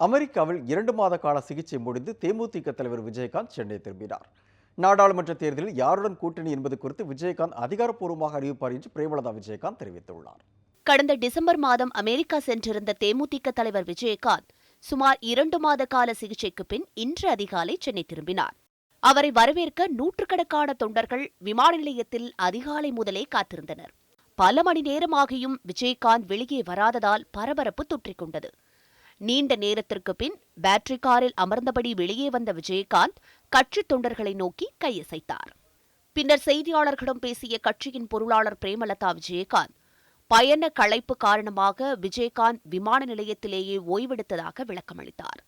அமெரிக்காவில் இரண்டு மாத கால சிகிச்சை முடிந்து தேமுதிக தலைவர் விஜயகாந்த் சென்னை திரும்பினார். நாடாளுமன்ற தேர்தலில் யாருடன் கூட்டணி என்பது குறித்து விஜயகாந்த் அதிகாரப்பூர்வமாக அறிவிப்பார் என்று பிரேமலதா விஜயகாந்த் தெரிவித்துள்ளார். கடந்த டிசம்பர் மாதம் அமெரிக்கா சென்றிருந்த தேமுதிக தலைவர் விஜயகாந்த் சுமார் இரண்டு மாத கால சிகிச்சைக்கு பின் இன்று அதிகாலை சென்னை திரும்பினார். அவரை வரவேற்க நூற்றுக்கணக்கான தொண்டர்கள் விமான நிலையத்தில் அதிகாலை முதலே காத்திருந்தனர். பல மணி நேரமாகியும் விஜயகாந்த் வெளியே வராததால் பரபரப்பு தொற்றிக்கொண்டது நீண்ட நேரத்திற்கு பின் பேட்டரி காரில் அமர்ந்தபடி வெளியே வந்த விஜயகாந்த் கட்சி தொண்டர்களை நோக்கி கையசைத்தார். பின்னர் செய்தியாளர்களிடம் பேசிய கட்சியின் பொருளாளர் பிரேமலதா விஜயகாந்த் பயண களைப்பு காரணமாக விஜயகாந்த் விமான நிலையத்திலேயே ஓய்வெடுத்ததாக விளக்கமளித்தார்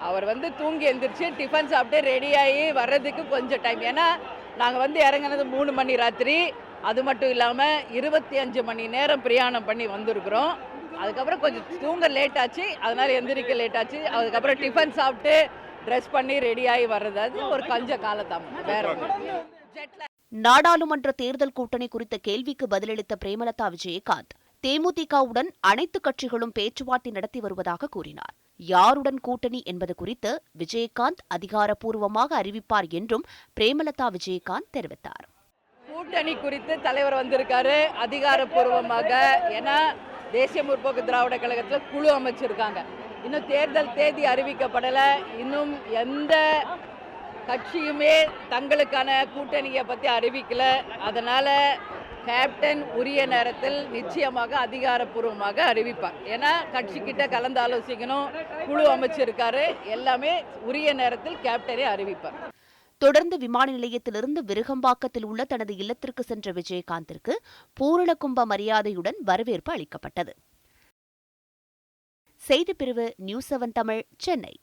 அவர் வந்து தூங்கி எந்திரிச்சு டிஃபன் சாப்பிட்டு ரெடி ஆகி வர்றதுக்கு கொஞ்சம் டைம் ஏன்னா நாங்கள் வந்து இறங்குனது மூணு மணி ராத்திரி. அது மட்டும் இல்லாமல் இருபத்தி அஞ்சு மணி நேரம் பிரயாணம் பண்ணி வந்திருக்கிறோம். அதுக்கப்புறம் கொஞ்சம் தூங்க லேட் ஆச்சு. அதனால எந்திரிக்க லேட் ஆச்சு. அதுக்கப்புறம் டிஃபன் சாப்பிட்டு ட்ரெஸ் பண்ணி ரெடி ஆகி வர்றது. ஒரு கொஞ்ச காலத்தாமம் வேற. நாடாளுமன்ற தேர்தல் கூட்டணி குறித்த கேள்விக்கு பதிலளித்த பிரேமலதா விஜயகாந்த் தேமுதிகவுடன் அனைத்து கட்சிகளும் பேச்சுவார்த்தை நடத்தி வருவதாக கூறினார். யாருடன் கூட்டணி என்பது குறித்து விஜயகாந்த் அதிகாரப்பூர்வமாக அறிவிப்பார் என்றும் பிரேமலதா விஜயகாந்த் தெரிவித்தார். கூட்டணி குறித்து தலைவர் வந்திருக்காரு. அதிகாரப்பூர்வமாக. ஏன்னா தேசிய முற்போக்கு திராவிட கழகத்தில் குழு அமைச்சிருக்காங்க. இன்னும் தேர்தல் தேதி அறிவிக்கப்படலை. இன்னும் எந்த கட்சியுமே தங்களுக்கான கூட்டணியை பற்றி அறிவிக்கலை. அதனால கேப்டன் உரிய நேரத்தில் நிச்சயமாக அதிகாரப்பூர்வமாக அறிவிப்பார். ஏன்னா கட்சிக்கிட்ட கலந்து ஆலோசிக்கணும் குழு அமைச்சிருக்காரு. எல்லாமே உரிய நேரத்தில் கேப்டனே அறிவிப்பார். தொடர்ந்து விமான நிலையத்திலிருந்து விருகம்பாக்கத்தில் உள்ள தனது இல்லத்திற்கு சென்ற விஜயகாந்திற்கு பூரணகும்ப மரியாதையுடன் வரவேற்பு அளிக்கப்பட்டது. செய்திப்பிரிவு நியூஸ் செவன் தமிழ் சென்னை.